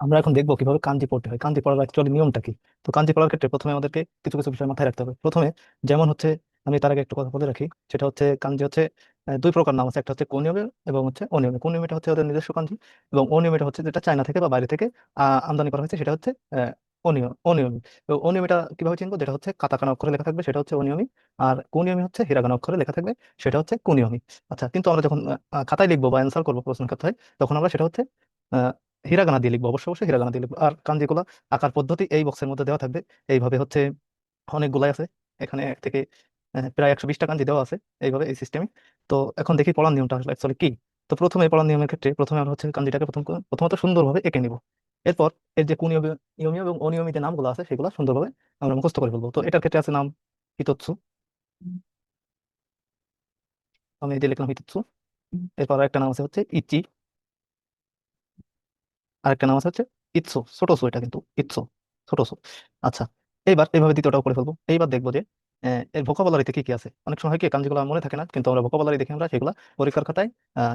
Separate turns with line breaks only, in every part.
আমরা এখন দেখব কীভাবে কাঞ্জি পড়তে হয়। কাঞ্জি পড়ার অ্যাকচুয়ালি নিয়মটা কি? তো কাঞ্জি পড়ার ক্ষেত্রে প্রথমে আমাদেরকে কিছু কিছু বিষয় মাথায় রাখতে হবে। প্রথমে যেমন হচ্ছে, আমি তার আগে একটু কথা বলে রাখি, সেটা হচ্ছে কাঞ্জি হচ্ছে দুই প্রকার নাম আছে। একটা হচ্ছে কোনিয়মে এবং হচ্ছে অনিয়মে কোনিয়মেটা হচ্ছে ওদের নিজস্ব কাঞ্জি এবং অনিয়মিটা হচ্ছে যেটা চায়না থেকে বা বাইরে থেকে আমদানি করা হয়েছে, সেটা হচ্ছে অনিয়ম অনিয়মি তো অনিয়মিটা কীভাবে চিনবো? যেটা হচ্ছে কাতাকানা অক্ষরে লেখা থাকবে, সেটা হচ্ছে অনিয়মি আর কুনিয়মি হচ্ছে হিরাগানা অক্ষরে লেখা থাকবে, সেটা হচ্ছে কুনিয়মি আচ্ছা কিন্তু আমরা যখন খাতায় লিখব বা অ্যান্সার করব প্রশ্ন খাতায়, তখন আমরা সেটা হচ্ছে হিরাগানা দিয়ে লিখব অবশ্যই অবশ্যই হিরাগানা দিয়ে লিখব। আর কাঞ্জিগুলা আকার পদ্ধতি এই বক্সের মধ্যে দেওয়া থাকবে। এইভাবে হচ্ছে অনেকগুলাই আছে। এখানে এক থেকে প্রায় একশো বিশটা কাঞ্জি দেওয়া আছে এইভাবে এই সিস্টেমে তো এখন দেখি পড়ার নিয়মটা আসলে অ্যাকচুয়ালি কি? তো প্রথমে পড়ার নিয়মের ক্ষেত্রে প্রথমে আমরা হচ্ছে কাঞ্জিটাকে প্রথম প্রথমত সুন্দরভাবে এঁকে নিব। এরপর এর যে কুনিয়মি, নিয়মীয় এবং অনিয়মিত নামগুলো আছে সেগুলো সুন্দরভাবে আমরা মুখস্থ করে ফেলব। তো এটার ক্ষেত্রে আছে নাম হিতৎসু। আমি এই যে লিখলাম হিতৎসু। এরপর একটা নাম আছে হচ্ছে ইচি। আরেকটা নাম আছে হচ্ছে ইৎসো ছোট সো এটা কিন্তু, ইৎসো ছোট সো আচ্ছা এইবার এইভাবে দ্বিতীয়টাও করে ফেলব। এইবার দেখব যে এর ভোকাবুলারিতে কি কি আছে? অনেক সময় হয় কি কাঞ্জিগুলো মনে থাকে না, কিন্তু আমরা ভোকাবুলারি দেখে আমরা সেগুলো পরীক্ষার খাতায়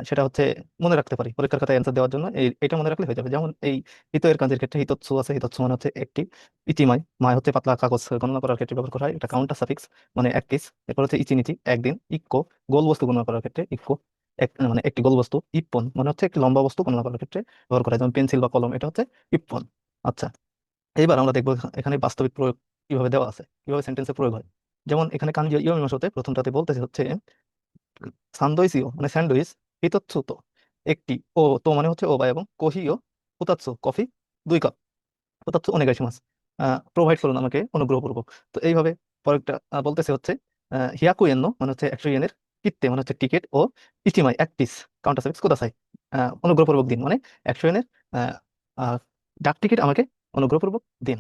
সেটা হচ্ছে মনে রাখতে পারি। পরীক্ষার খাতায় অ্যান্সার দেওয়ার জন্য এই এটা মনে রাখলে হয়ে যাবে। যেমন এই হিত এর কাঞ্জির ক্ষেত্রে হিতৎসু আছে হিতৎসু মানে হচ্ছে একটি ইচিমাই মায় হচ্ছে পাতলা কাগজ গণনা করার ক্ষেত্রে ব্যবহার করা হয়, এটা কাউন্টার সাফিক্স মানে এক পিস এরপর হচ্ছে ইচিনিচি একদিন ইক্কো, গোল বস্তু গণনা করার ক্ষেত্রে ইক্কো। এক মানে একটি গোল বস্তু ইপ্পন মানে হচ্ছে একটি লম্বা বস্তু গণনা করার ক্ষেত্রে ব্যবহার করা যেমন পেন্সিল বা কলম, এটা হচ্ছে ইপ্পন। আচ্ছা এইবার আমরা দেখব এখানে বাস্তবিক প্রয়োগ কীভাবে দেওয়া আছে, কীভাবে সেন্টেন্সে প্রয়োগ হয়। যেমন এখানে কাঞ্জি ইয়মিমাসতে প্রথমটাতে বলতেছে হচ্ছে, সান্দইসিও মানে স্যান্ডউইচ হিতৎসুতো একটি ও, তো মানে হচ্ছে ও বা এবং কহিও হুতাৎসু কফি, দুই কাপ হুতাৎসু অনেগাইশিমাস প্রোভাইড করুন আমাকে অনুগ্রহপূর্বক। তো এইভাবে পরেরটা বলতেছে হচ্ছে হিয়াকু মানে হচ্ছে একশো ইয়েনের কিত্তে মানে হচ্ছে টিকিট ও ইচিমাই এক পিস কাউন্টার সার্ভিস কোদাসাই অনুগ্রহপূর্বক দিন মানে একশো এনের ডাক টিকিট আমাকে অনুগ্রহপূর্বক দিন।